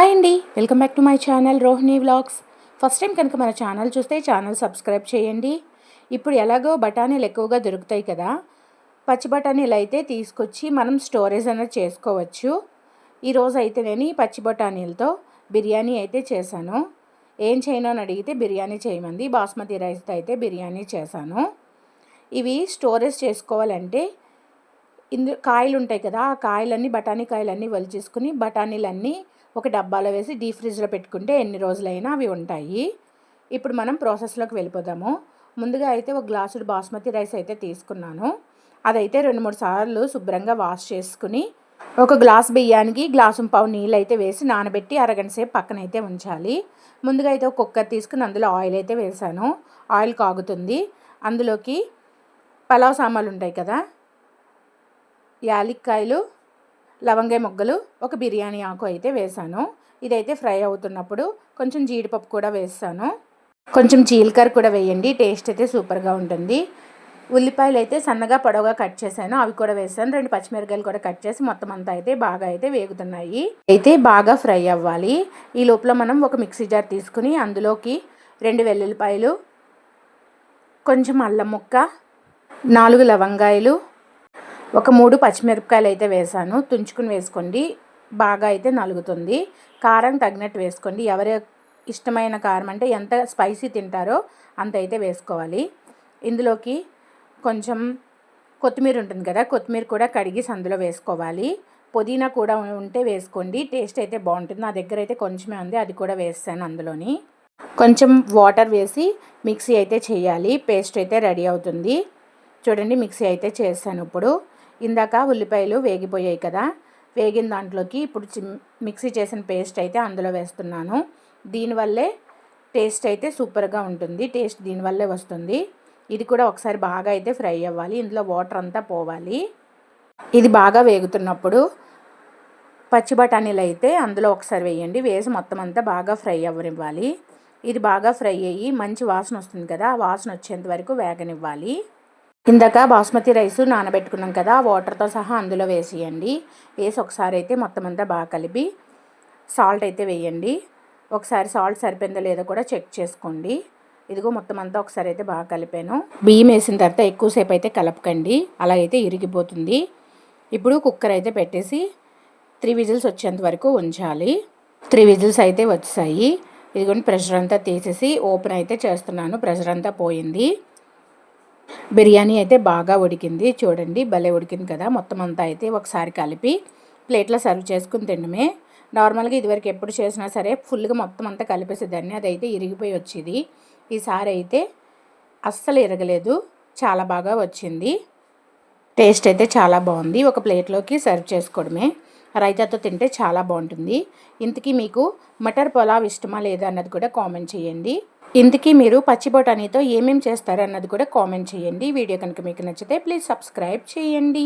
Hi అండి welcome back to my channel Rohini vlogs. First time కనుక మన channel చూస్తే ఛానల్ సబ్స్క్రైబ్ చేయండి. ఇప్పుడు ఎలాగో బఠానీలు ఎక్కువగా దొరుకుతాయి కదా పచ్చి బఠానీలు అయితే తీసుకొచ్చి మనం స్టోరేజ్ అనేది చేసుకోవచ్చు. ఈరోజు అయితే నేను ఈ పచ్చి బఠానీలతో బిర్యానీ అయితే చేశాను. ఏం చేయను అని అడిగితే బిర్యానీ చేయమంది బాస్మతి రైస్తో అయితే బిర్యానీ చేశాను. ఇవి స్టోరేజ్ చేసుకోవాలంటే ఇందు కాయలు ఉంటాయి కదా ఆ కాయలన్నీ బఠానీ కాయలన్నీ వలిచేసుకుని బఠానీలన్నీ ఒక డబ్బాలో వేసి డీప్ ఫ్రిడ్జ్లో పెట్టుకుంటే ఎన్ని రోజులైనా అవి ఉంటాయి. ఇప్పుడు మనం ప్రాసెస్లోకి వెళ్ళిపోదాము. ముందుగా అయితే ఒక గ్లాసుడు బాస్మతి రైస్ అయితే తీసుకున్నాను. అదైతే రెండు మూడు సార్లు శుభ్రంగా వాష్ చేసుకుని ఒక గ్లాస్ బియ్యానికి గ్లాసు పావు నీళ్ళు అయితే వేసి నానబెట్టి అరగంట సేపు పక్కన అయితే ఉంచాలి. ముందుగా అయితే ఒక కుక్కర్ తీసుకుని అందులో ఆయిల్ అయితే వేసాను. ఆయిల్ కాగుతుంది. అందులోకి పలావ్ సామాన్లు ఉంటాయి కదా యాలిక్కాయలు లవంగాయ ముగ్గలు ఒక బిర్యానీ ఆకు అయితే వేసాను. ఇదైతే ఫ్రై అవుతున్నప్పుడు కొంచెం జీడిపప్పు కూడా వేస్తాను. కొంచెం జీలకర్ర కూడా వేయండి టేస్ట్ అయితే సూపర్గా ఉంటుంది. ఉల్లిపాయలు అయితే సన్నగా పొడవుగా కట్ చేశాను. అవి కూడా వేసాను రెండు పచ్చిమిరకాయలు కూడా కట్ చేసి మొత్తం అంతా అయితే బాగా అయితే వేగుతున్నాయి. అయితే బాగా ఫ్రై అవ్వాలి. ఈ లోపల మనం ఒక మిక్సీ జార్ తీసుకుని అందులోకి రెండు వెల్లుల్లిపాయలు కొంచెం అల్లం ముక్క నాలుగు లవంగాయలు ఒక మూడు పచ్చిమిరపకాయలు అయితే వేసాను. తుంచుకుని వేసుకోండి. బాగా అయితే నలుగుతుంది. కారం తగినట్టు వేసుకోండి. ఎవరి ఇష్టమైన కారం అంటే ఎంత స్పైసీ తింటారో అంత అయితే వేసుకోవాలి. ఇందులోకి కొంచెం కొత్తిమీర ఉంటుంది కదా కొత్తిమీర కూడా కడిగి సందులో వేసుకోవాలి. పుదీనా కూడా ఉంటే వేసుకోండి. టేస్ట్ అయితే బాగుంటుంది. నా దగ్గర అయితే కొంచెమే ఉంది. అది కూడా వేస్తాను అందులోని. కొంచెం వాటర్ వేసి మిక్సీ అయితే చేయాలి. పేస్ట్ అయితే రెడీ అవుతుంది. చూడండి మిక్సీ అయితే చేస్తాను ఇప్పుడు. ఇందాక ఉల్లిపాయలు వేగిపోయాయి కదా. వేగిన దాంట్లోకి ఇప్పుడు మిక్సీ చేసిన పేస్ట్ అయితే అందులో వేస్తున్నాను. దీనివల్లే టేస్ట్ అయితే సూపర్గా ఉంటుంది. టేస్ట్ దీనివల్లే వస్తుంది. ఇది కూడా ఒకసారి బాగా అయితే ఫ్రై అవ్వాలి. ఇందులో వాటర్ అంతా పోవాలి. ఇది బాగా వేగుతున్నప్పుడు పచ్చి బఠానీలు అయితే అందులో ఒకసారి వేయండి. వేసి మొత్తం అంతా బాగా ఫ్రై అవ్వనివ్వాలి. ఇది బాగా ఫ్రై అయ్యి మంచి వాసన వస్తుంది కదా. ఆ వాసన వచ్చేంత వరకు వేగనివ్వాలి. ఇందాక బాస్మతి రైస్ నానబెట్టుకున్నాం కదా వాటర్తో సహా అందులో వేసేయండి. వేసి ఒకసారి అయితే మొత్తం అంతా బాగా కలిపి సాల్ట్ అయితే వేయండి. ఒకసారి సాల్ట్ సరిపోయిందో లేదో కూడా చెక్ చేసుకోండి. ఇదిగో మొత్తం అంతా ఒకసారి అయితే బాగా కలిపాను. బియ్యం వేసిన తర్వాత ఎక్కువసేపు అయితే కలపకండి. అలాగైతే అయితే ఇరిగిపోతుంది. ఇప్పుడు కుక్కర్ అయితే పెట్టేసి త్రీ విజిల్స్ వచ్చేంత వరకు ఉంచాలి. త్రీ విజిల్స్ అయితే వచ్చాయి. ఇదిగోండి ప్రెషర్ అంతా తీసేసి ఓపెన్ అయితే చేస్తున్నాను. ప్రెషర్ అంతా పోయింది. బిర్యానీ అయితే బాగా ఉడికింది. చూడండి భలే ఉడికింది కదా. మొత్తం అంతా అయితే ఒకసారి కలిపి ప్లేట్లో సర్వ్ చేసుకుని తినడమే. నార్మల్గా ఇదివరకు ఎప్పుడు చేసినా సరే ఫుల్గా మొత్తం అంతా కలిపేసేదాన్ని. అదైతే ఇరిగిపోయి వచ్చేది. ఈసారి అయితే అస్సలు ఇరగలేదు. చాలా బాగా వచ్చింది. టేస్ట్ అయితే చాలా బాగుంది. ఒక ప్లేట్లోకి సర్వ్ చేసుకోవడమే. రైతాతో తింటే చాలా బాగుంటుంది. ఇంతకీ మీకు మటర్ పొలావ్ ఇష్టమా లేదా అన్నది కూడా కామెంట్ చేయండి. ఇంతకీ మీరు పచ్చి బొటానీతో ఏమేమి చేస్తారు అన్నది కూడా కామెంట్ చేయండి. వీడియో కనుక మీకు నచ్చితే ప్లీజ్ సబ్స్క్రైబ్ చేయండి.